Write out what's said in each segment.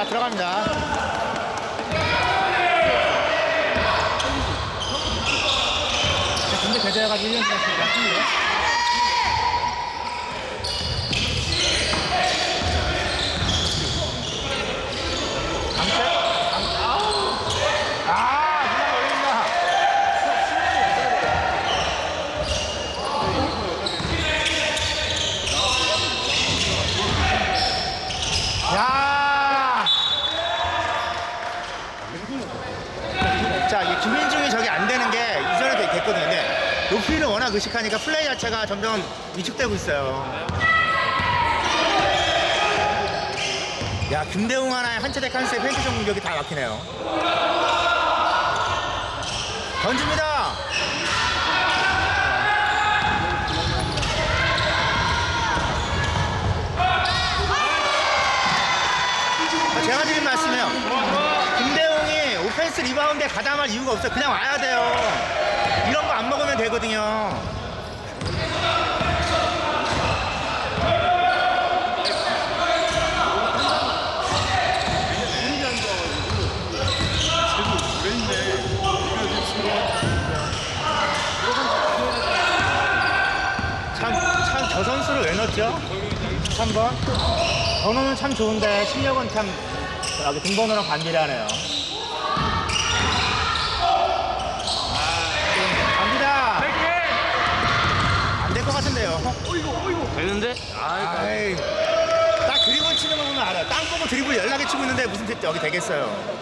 자, 들어갑니다. 근데 대대가지고 1년 지났으니까. 강철? 아우! 아, 누나 올린다. 야! 자, 이 김민중이 저기 안 되는 게 이전에 되- 됐거든요. 근데 높이를 워낙 의식하니까 플레이 자체가 점점 위축되고 있어요. 야, 김대웅 하나에 한차대 칸스의 펜트전 공격이 다 막히네요. 던집니다. 자, 제가 드린 말씀이요. 오펜스 리바운드에 가담할 이유가 없어요. 그냥 와야 돼요. 이런 거 안 먹으면 되거든요. 참, 참, 저 선수를 왜 넣었죠? 3번. 번호는 참 좋은데, 실력은 참, 등번호랑 반비례하네요. 갑니다. 안 될 것 같은데요. 되는데? 아, 아이, 딱 드리블 치는 거 보면 알아요. 땅 보고 드리블 연락에 치고 있는데 무슨 대- 여기 되겠어요.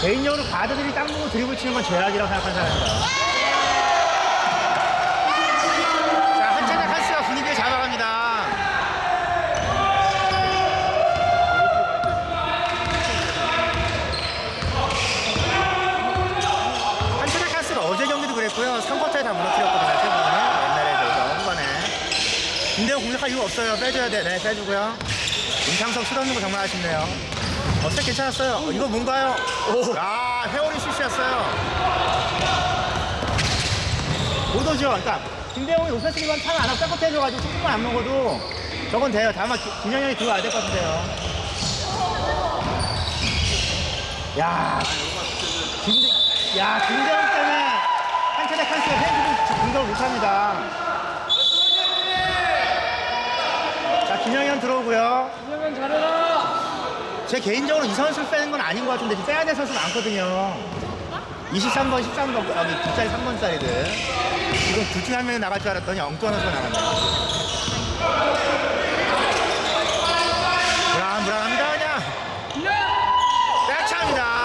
개인적으로 가드들이 땅 보고 드리블 치는 건 죄악이라고 생각하는 사람입니다. 자, 한차장 한스가 분위기를 잡아갑니다. 한차장 한스가 어제 경기도 그랬고요. 3쿼터에 다 무너뜨렸거든요. 최근에. 옛날에 저희가 후반에. 김대호 공격할 이유 없어요. 빼줘야 돼. 네, 빼주고요. 임창석 슛 없는 거 정말 아쉽네요. 어색 괜찮았어요. 어, 이거 뭔가요? 아, 회오리 슛이었어요. 못 오죠. 그러니까 김대웅이 오펜스 리반 타면 안 하고 짝부터 해줘가지고 조금만 안 먹어도 저건 돼요. 다만 기- 김영현이 들어와야 될 것 같은데요. 야, 김대, 야 김대웅 때문에 칸스가 팬들이 공격을 못합니다. 자 김영현 들어오고요. 김영현 잘해라! 제 개인적으로 이 선수를 빼는 건 아닌 것 같은데 지금 빼야 될 선수 많거든요. 23번, 13번, 여기 뒷자리 3번 짜리들. 지금 둘 중에 한 명이 나갈 줄 알았더니 엉뚱한 선수가 나갔네요. 불안, 불안합니다, 그냥. 빼차입니다.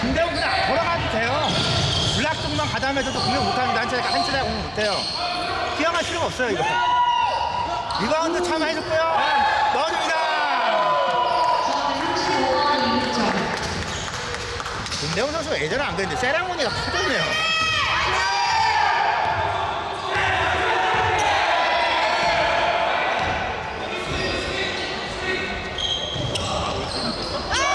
김대웅 그냥 걸어가도 돼요. 블락 쪽만 가담해줘도 공격 못합니다. 한 차례, 한 차례 공격 못해요. 기왕할 필요가 없어요, 이거. 리바운드 참여해줬고요. 넣어줍니다. 김대웅 선수가 예전에 안 그랬는데 세라모니가 커졌네요.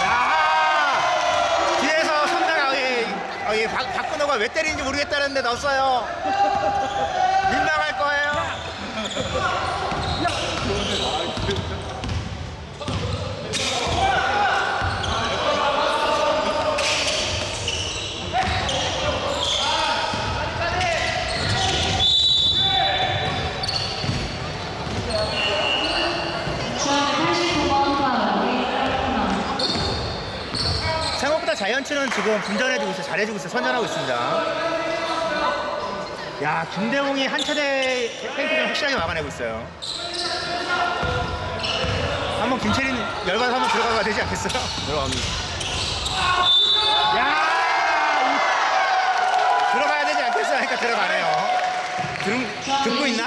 야! 뒤에서 선배가 여기, 여기 박, 박근호가 왜 때리는지 모르겠다는데 넣었어요. 민망할 거예요. 생각보다 자이언츠는 지금 분전해주고 있어요. 잘해주고 있어요. 선전하고 있습니다. 야, 김대웅이 한 차례 페인트를 확실하게 막아내고 있어요. 한번 김채린 열받아서 한번 들어가야 되지 않겠어요? 들어갑니다. 야! 이- 들어가야 되지 않겠어? 하니까 들어가네요. 들, 듣고 있나?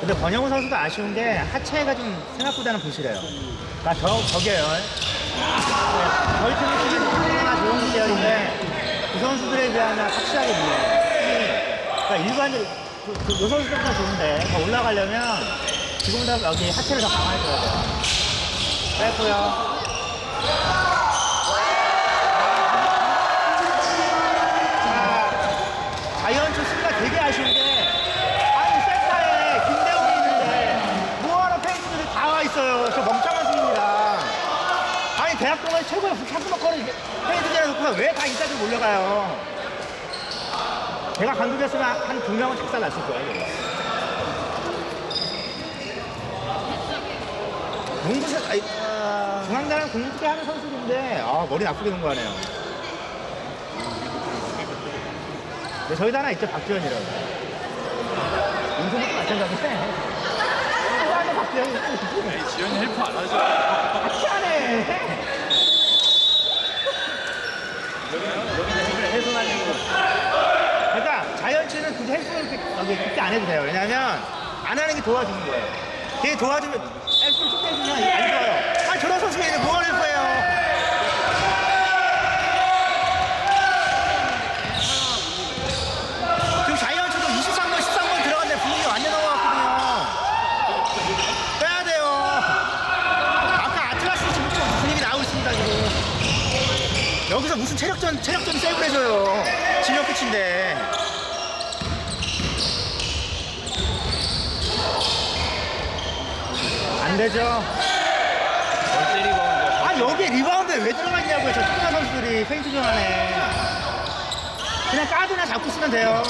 근데 권영우 선수도 아쉬운 게 하체가 좀 생각보다는 부실해요. 그니까 저, 저게요. 네, 저희 팀은 팀에서 플레이가 좋은 계열인데 그 선수들에 비하면 확실하게 불려요. 그러니까 일반적으로 그, 그, 요 선수들도 좋은데 더 올라가려면 지금보다 여기 하체를 더 강화해줘야 돼요. 빼고요. 대학 동안 최고의 자꾸막거리 팬들이라 놓고 왜다 이따들 몰려가요? 제가 감독이었으면 한 두 명은 작살 났을 거예요. 농구 선 아이, 중앙단은 공격에 하는 선수인데 아 머리 나쁘게 놓은 거 하네요. 근데 저희 도 하나 있죠 박지현이라고. 윤소도 마찬가지인데. 있고 지현이 헬프 안 하죠. 하네. 그러니까 자이언츠는 굳이 헬스를 그렇게 그렇게 안 해도 돼요. 왜냐면 안 하는 게 도와주는 거예요. 걔 도와주면 헬스를 쭉 해주면 안 좋아요. 아 저런 선수가 뭐가 될 거예요. 지금 자이언츠도 23번, 13번 들어갔는데 분위기 완전 넘어갔거든요. 빼야 돼요. 아까 아틀라스 지금 좀 분위기 나오고 있습니다, 지금. 여기서 체력전, 체력전 세이브 해줘요. 진영 끝인데. 안 되죠. 뭘 때리고 아, 여기에 리바운드에 왜 들어갔냐고요, 저 투자 선수들이 페인트전 안에. 그냥 까드나 잡고 쓰면 돼요.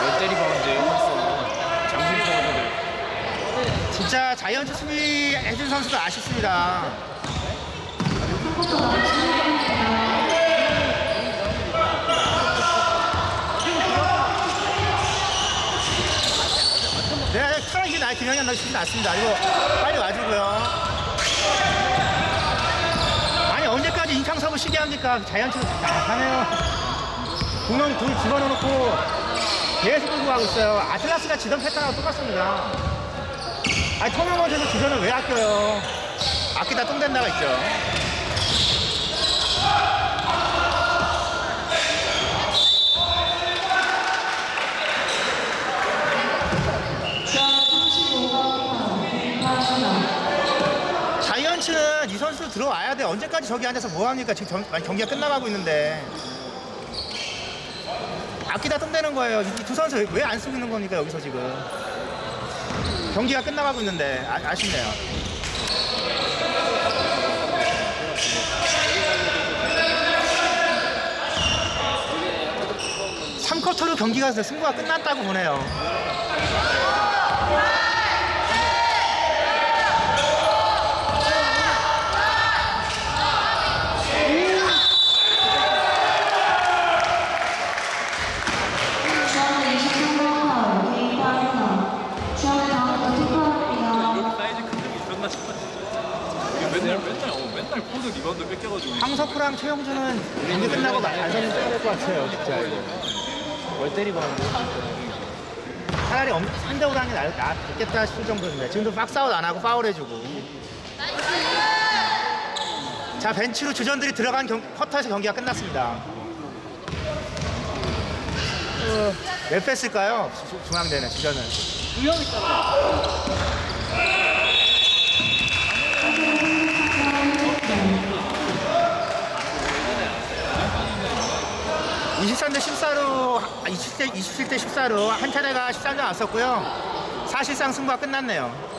뭘 때리고 하는데요. 했어. 장신 선수들. 자이언츠 수비 해준 선수도 아쉽습니다. 네, 차라리 이게 나 김영현 나 수비 낫습니다. 이거 빨리 와주고요. 아니 언제까지 인창섭을 쉬게 합니까? 자이언츠도 나가네요. 구멍 둘 집어넣고 계속 가고 있어요. 아틀라스가 지던 패턴하고 똑같습니다. 아니 토너먼트에서 주전을 왜 아껴요? 아끼다 똥 된다가 있죠. 자이언츠는 이 선수 들어와야 돼. 언제까지 저기 앉아서 뭐 합니까? 지금 경, 경기가 끝나가고 있는데. 아끼다 똥 되는 거예요. 이 두 선수 왜 안 쓰고 있는 겁니까? 여기서 지금. 경기가 끝나가고 있는데 아, 아쉽네요. 삼쿼터로 경기가 승부가 끝났다고 보네요. 저는 23번 개인 파울입니다. 저는 다음부터 투표합니다. 사이즈 큰 적이 있었나 싶어. 이게 맨날 맨날 어, 맨날 포드 리바운드 뺏겨가지고. 황석구랑 최영준은 경기 끝나고 안선을 써야 될 것 같아요, 진짜 이거. 뭘 때리고 하는데. 차라리 3대 5로 하는 게 나- 낫겠다 싶을 정도인데 지금도 박스아웃 안 하고 파울 해주고 자 벤치로 주전들이 들어간 경, 쿼터에서 경기가 끝났습니다 어, 몇? 주- 중앙대는 주전은 두명 있잖아. 23대 14로 20대, 27대 14로 한 차례가 13점 앞섰고요. 사실상 승부가 끝났네요